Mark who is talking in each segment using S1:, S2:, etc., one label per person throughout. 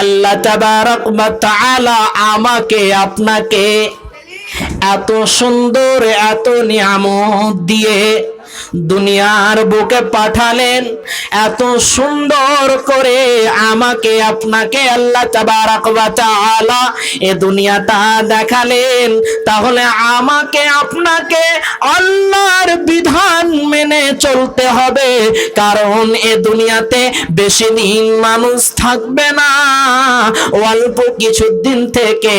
S1: আল্লাহ তাআলা আমাকে আপনাকে এত সুন্দর এত নিয়ামত দিয়ে দুনিয়ার বুকে পাঠালেন, এত সুন্দর করে আমাকে, আপনাকে আল্লাহ তাআলা এ দুনিয়াটা দেখালেন। তাহলে আমাকে, আপনাকে আল্লাহর বিধান মেনে চলতে হবে, কারণ এ দুনিয়াতে বেশি দিন মানুষ থাকবে না। অল্প কিছুদিন থেকে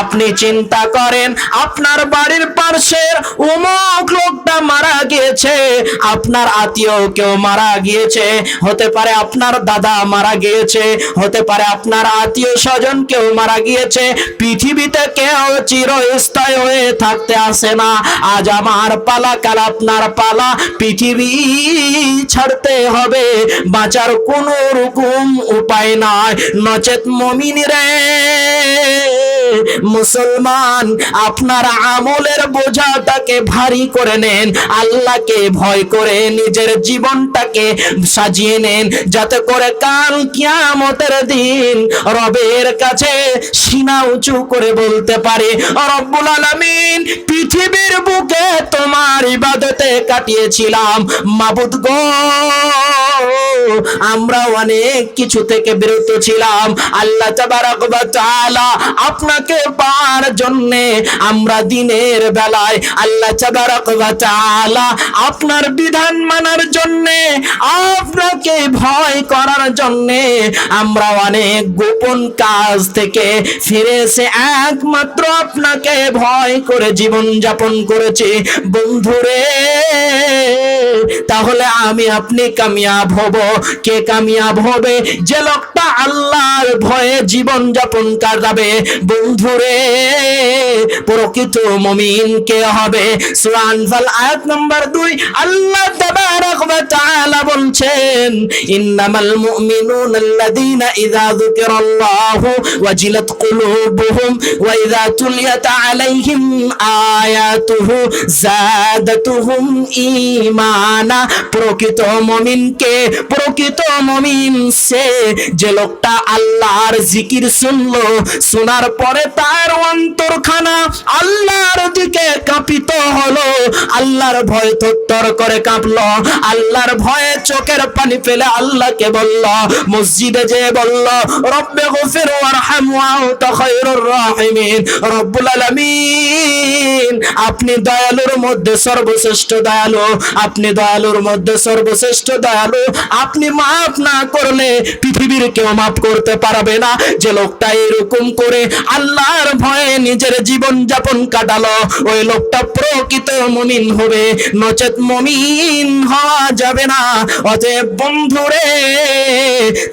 S1: আপনি চিন্তা করেন, আপনার বাড়ির পার্শ্বের অমুক লোকটা মারা গিয়েছে, আপনার আত্মীয় কেউ মারা গিয়েছে, হতে পারে আপনার দাদা মারা গিয়েছে, হতে পারে আপনার আত্মীয় স্বজন কেউ মারা গিয়েছে, পৃথিবীতে কেউ চিরস্থায়ী হয়ে থাকতে আসে না। আজ আমার পালা, কাল আপনার পালা, পৃথিবী ছাড়তে হবে, বাঁচার কোনো রকম উপায় নাই। নচেত মমিন রে। মুসলমান, আপনার আমলের বোঝাটাকে ভারী করে নেন, আল্লাহকে ভয় করে নিজের জীবনটাকে সাজিয়ে নেন, যাতে করে কাল কিয়ামতের দিন রবের কাছে সিনা উঁচু করে বলতে পারে, রব্বুল আলামিন, পৃথিবীর বুকে তোমার ইবাদতে কাটিয়েছিলাম, মাবুদ গো আমরা অনেক কিছু থেকে বিরত ছিলাম, আল্লাহ তাবারাক ওয়া তাআলা আপনাকে পাওয়ার জন্য? আমরা দিনের বেলায় আল্লাহ তাআলা আপনার বিধান মানার জন্য, আপনাকে ভয় করার জন্য আমরা অনেক গোপন কাজ থেকে ফিরে এসে একমাত্র আপনাকে ভয় করে জীবন যাপন করেছি। বন্ধুরে তাহলে আমি আপনি কামিয়াব হব। কে কামিয়াব হবে? যে লোকটা আল্লাহর ভয়ে জীবন যাপন কাটাবে। বন্ধুরে, প্রকৃত মমিন কে হবে? সুরান ফাল আয়াত নাম্বার দুই, আল্লাহ তাবারাক ওয়া তাআলা বলছেন, ইন্নামাল মুমিনুনা আল্লাযীনা ইযা যুকিরাল্লাহু ওয়াজিলাত কুলুবুহুম ওয়া ইযা তুলিয়াত আলাইহিম আয়াতুহু জাদাতুহুম ঈমানা। প্রকৃত মমিনকে, প্রকৃত মমিন সে। যে লোকটা আল্লাহর জিকির শুনলো, শোনার পরে তার অন্তরখানা আল্লাহর দিকে কাঁপিত হলো। আল্লাহর ভয় থরথর করে কাঁপলো। আল্লাহর ভয়ে চোখের পানি ফেলে আল্লাহকে বলল, মসজিদে যে বলল, রব্বে গফির ওয়ারহাম ওয়া খায়রুর রাহিমিন। রব্বুল আলামিন, আপনি দয়ালুর মধ্যে সর্বশ্রেষ্ঠ দয়ালু। আপনি দয়ালুর মধ্যে সর্বশ্রেষ্ঠ দয়ালু। আপনি মাফ না করলে পৃথিবীর কেউ মাফ করতে পারবে না। যে লোকটা এরকম করে আল্লাহর ভয়ে নিজের জীবন যাপন কাটালো, ওই লোকটা প্রকৃত মমিন হবে। নচেত মমিন হওয়া যাবে না। অতএব বন্ধুরে,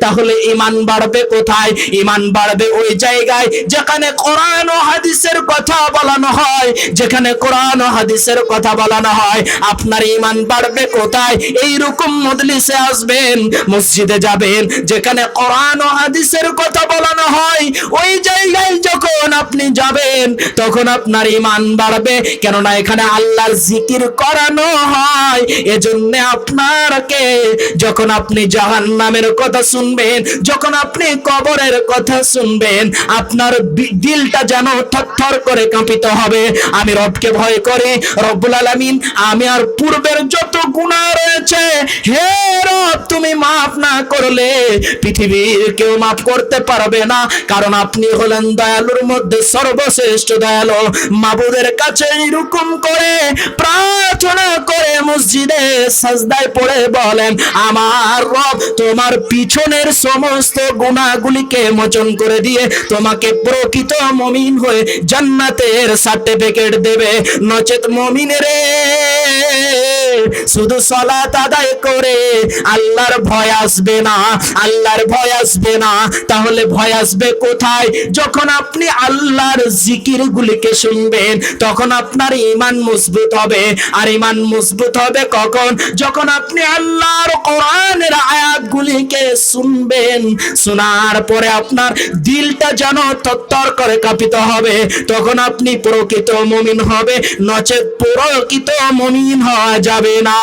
S1: তাহলে ইমান বাড়বে কোথায়? ইমান বাড়বে ওই জায়গায় যেখানে কোরআন ও হাদিসের কথা বলানো হয়। যেখানে কোরআন ও হাদিসের কথা বলানো হয়। আপনার ইমান বাড়বে কোথায়? এই রকম মজলিসে আসবেন, মসজিদে যাবেন, যেখানে কোরআন ও হাদিসের কথা বলানো হয়। ওই জায়গায় যখন আপনি যাবেন, তখন আপনার ইমান বাড়বে। কেননা এখানে আল্লাহর জিকির করানো হয়। এজন্য আপনারকে যখন আপনি জাহান্নামের কথা শুনবেন, যখন আপনি কবরের কথা শুনবেন, আপনার দিলটা যেন থরথর করে কাঁপিত হবে। আমি রবকে ভয় করে। রব্বুল আলামিন, আমি আর পূর্বের যত গুনাহ রয়েছে। হে রব, তুমি মাফ না করলে পৃথিবীর কেউ মাফ করতে পারবে না। কারণ আপনি হলেন দয়ালুর মধ্যে সর্বশ্রেষ্ঠ দয়ালু। মাবুদের কাছে এরকম করে প্রার্থনা করে মসজিদে সাজদায় পড়ে বলেন, আমার রব তোমার পিছনের সমস্ত গুণাগুলিকে মোচন করে দিয়ে তোমাকে প্রকৃত মমিন হয়ে জান্নাতের সার্টিফিকেট দেবে। নচেত মমিনের শুধু সলাত আদায় করে, আল্লাহর ভয় আসবে না, আল্লাহর ভয় আসবে না। তাহলে ভয় আসবে কোথায়? যখন আপনি আল্লাহর জিকির গুলিকে শুনবেন, তখন আপনার ইমান মজবুত হবে। আর ইমান মজবুত হবে কখন? যখন আপনি আল্লাহর কোরআনের আয়াতগুলিকে শুনবেন, শোনার পরে আপনার দিলটা যেন তত্তর করে কাঁপিত হবে। তখন আপনি প্রকৃত মমিন হবে, নচেত প্রকৃত মমিন হওয়া যাবে। না।